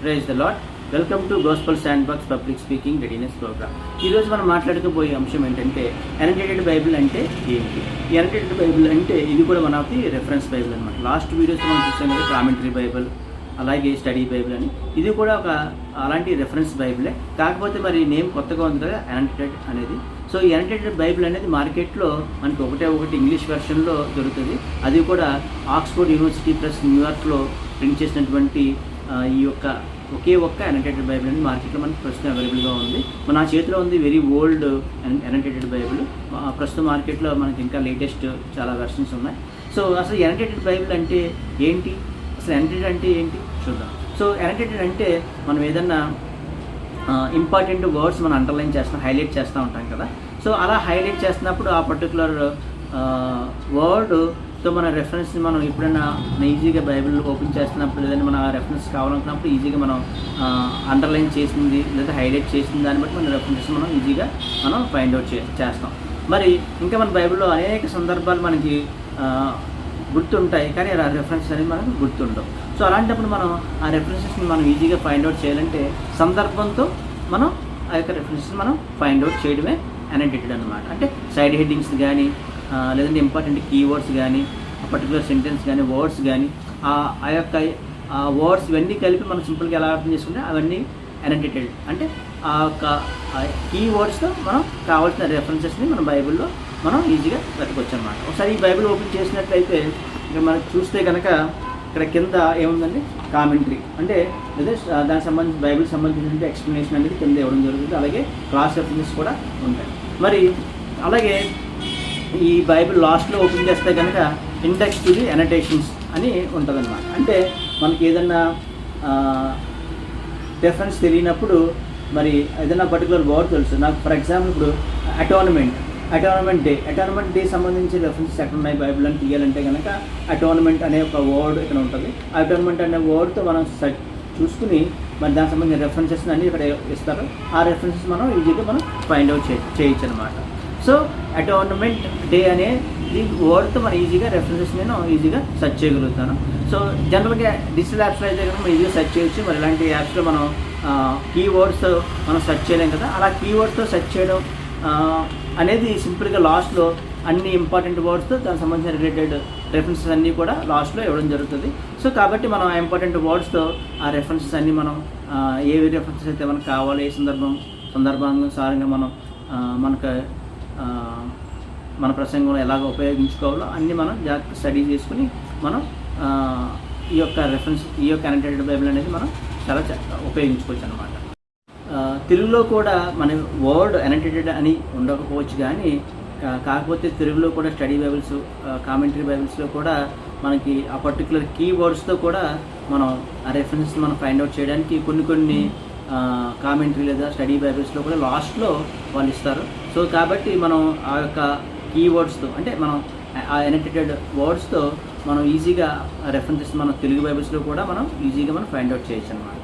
Praise the Lord welcome to gospel sand box public speaking readiness programme ఈరోజు మనం మాట్లాడుకోబోయే అంశం ఏంటంటే ఎనటేటెడ్ బైబిల్ అంటే ఏంటి? ఎనటేటెడ్ బైబిల్ అంటే ఇది కూడా one of the reference Bible అనమాట లాస్ట్ వీడియోస్ మనం చూసాం కదా కామెంటరీ బైబిల్ అలాగే స్టడీ బైబిల్ అని. ఇది కూడా ఒక అలాంటి రెఫరెన్స్ బైబిలే కాకపోతే మరి నేమ్ కొత్తగా ఉంది కదా ఎనటెడ్ అనేది. సో ఈ ఎనటెడ్ బైబిల్ అనేది మార్కెట్లో మనకి ఒకటే ఒకటి ఇంగ్లీష్ వెర్షన్లో దొరుకుతుంది. అది కూడా ఆక్స్ఫోర్డ్ యూనివర్సిటీ ప్లస్ న్యూయార్క్లో ప్రింట్ చేసినటువంటి ఈ యొక్క ఒకే ఒక్క అనటేటెడ్ బైబిల్ అనేది మార్కెట్లో మనకి ప్రస్తుతం అవైలబుల్గా ఉంది. మన నా చేతిలో ఉంది వెరీ ఓల్డ్ అనటేటెడ్ బైబిల్ ప్రస్తుతం మార్కెట్లో మనకి ఇంకా లేటెస్ట్ చాలా వెర్షన్స్ ఉన్నాయి. సో అసలు అనటేటెడ్ బైబిల్ అంటే ఏంటి? అసలు అనటేటెడ్ అంటే ఏంటి? చూద్దాం. సో అనటేటెడ్ అంటే మనం ఏదన్నా ఇంపార్టెంట్ వర్డ్స్ మనం అండర్లైన్ చేస్తాం హైలైట్ చేస్తూ ఉంటాం కదా. సో అలా హైలైట్ చేస్తున్నప్పుడు ఆ పర్టికులర్ సో మన రెఫరెన్స్ మనం ఎప్పుడైనా ఈజీగా బైబిల్ ఓపెన్ చేస్తున్నప్పుడు లేదంటే మన రెఫరెన్స్ కావాలనుకున్నప్పుడు ఈజీగా మనం అండర్లైన్ చేసింది లేదా హైలైట్ చేసింది దాన్ని బట్టి మన రెఫరెన్సెస్ మనం ఈజీగా మనం ఫైండ్ అవుట్ చే చేస్తాం. మరి ఇంకా మన బైబిల్లో అనేక సందర్భాలు మనకి గుర్తుంటాయి కానీ ఆ రెఫరెన్సెస్ అనేది మనకు గుర్తుండవు. సో అలాంటప్పుడు మనం ఆ రెఫరెన్సెస్ని మనం ఈజీగా ఫైండ్ అవుట్ చేయాలంటే సందర్భంతో మనం ఆ యొక్క రెఫరెన్సెస్ మనం ఫైండ్ అవుట్ చేయడమే అనటెటెడ్ అనమాట అంటే సైడ్ హెడ్డింగ్స్ కానీ లేదంటే ఇంపార్టెంట్ కీవర్డ్స్ కానీ పర్టికులర్ సెంటెన్స్ కానీ వర్డ్స్ కానీ ఆ యొక్క ఆ వర్డ్స్ ఇవన్నీ కలిపి మనం సింపుల్గా ఎలా అర్థం చేసుకుంటే అవన్నీ అనటెటెడ్ అంటే ఆ యొక్క కీవర్డ్స్తో మనం కావాల్సిన రెఫరెన్సెస్ని మన బైబిల్లో మనం ఈజీగా వెతకొచ్చు అనమాట ఒకసారి ఈ బైబిల్ ఓపెన్ చేసినట్లయితే ఇక మనం చూస్తే కనుక ఇక్కడ కింద ఏముందండి? కామెంటరీ అంటే అదే దానికి సంబంధించి బైబిల్ సంబంధించిన ఎక్స్ప్లెనేషన్ అనేది కింద ఇవ్వడం జరుగుతుంది. అలాగే క్లాస్ రెఫరెన్సెస్ కూడా ఉంటాయి. మరి అలాగే ఈ బైబిల్ లాస్ట్లో ఓపెన్ చేస్తే కనుక ఇండెక్స్ టు ది అనటేషన్స్ అని ఉంటుందన్నమాట. అంటే మనకి ఏదన్నా డిఫరెన్స్ తెలియనప్పుడు మరి ఏదైనా పర్టికులర్ వర్డ్ తెలుసు. నాకు ఫర్ ఎగ్జాంపుల్ ఇప్పుడు atonement atonement day atonement day సంబంధించి రెఫరెన్సెస్ ఎక్కడ ఉన్నాయి బైబిల్ అని తీయాలంటే కనుక అటోర్నమెంట్ అనే ఒక వర్డ్ ఇక్కడ ఉంటుంది. అటోర్నమెంట్ అనే వర్డ్తో మనం సెట్ చూసుకుని మరి దానికి సంబంధించిన రెఫరెన్సెస్ అన్ని ఇక్కడ ఇస్తారు. ఆ రెఫరెన్సెస్ మనం ఈజీగా మనం ఫైండ్ అవుట్ చే చేయొచ్చు అనమాట సో అటోర్నమెంట్ డే అనే ఈ వర్డ్తో మనం ఈజీగా రెఫరెన్సెస్ నేను ఈజీగా సెర్చ్ చేయగలుగుతాను. సో జనరల్గా డిజిటల్ యాప్స్లో అయితే కనుక మనం ఈజీగా సెర్చ్ చేయొచ్చు. మరి ఇలాంటి యాప్స్లో మనం కీవర్డ్స్ మనం సెర్చ్ చేయలేం కదా. అలా కీవర్డ్స్తో సెర్చ్ చేయడం అనేది సింపుల్గా లాస్ట్లో అన్ని ఇంపార్టెంట్ వర్డ్స్తో దానికి సంబంధించిన రిలేటెడ్ రెఫరెన్సెస్ అన్నీ కూడా లాస్ట్లో ఇవ్వడం జరుగుతుంది. సో కాబట్టి మనం ఆ ఇంపార్టెంట్ వర్డ్స్తో ఆ రెఫరెన్సెస్ అన్నీ మనం ఏవి రెఫరెన్సెస్ అయితే మనకు కావాలో ఏ సందర్భం సందర్భానుసారంగా మనం మనకు మన ప్రసంగంలో ఎలాగ ఉపయోగించుకోవాలో అన్నీ మనం జాగ్రత్త స్టడీ చేసుకుని మనం ఈ యొక్క రెఫరెన్స్ ఈ యొక్క అనటెడ్ బైబిల్ అనేది మనం చాలా ఉపయోగించుకోవచ్చు అనమాట తెలుగులో కూడా మన వర్డ్ అనటెడ్ అని ఉండకపోవచ్చు కానీ కాకపోతే తెలుగులో కూడా స్టడీ బైబిల్స్ కామెంటరీ బైబిల్స్లో కూడా మనకి ఆ పర్టికులర్ కీ వర్డ్స్తో కూడా మనం ఆ రెఫరెన్స్ మనం ఫైండ్ అవుట్ చేయడానికి కొన్ని కొన్ని కామెంటరీ లేదా స్టడీ బైబిల్స్లో కూడా లాస్ట్లో వాళ్ళు ఇస్తారు. సో కాబట్టి మనం ఆ యొక్క కీవర్డ్స్తో అంటే మనం ఆ ఎనటెటెడ్ వర్డ్స్తో మనం ఈజీగా రెఫరెన్సెస్ మన తెలుగు బైబిల్స్లో కూడా మనం ఈజీగా మనం ఫైండ్ అవుట్ చేయొచ్చు అనమాట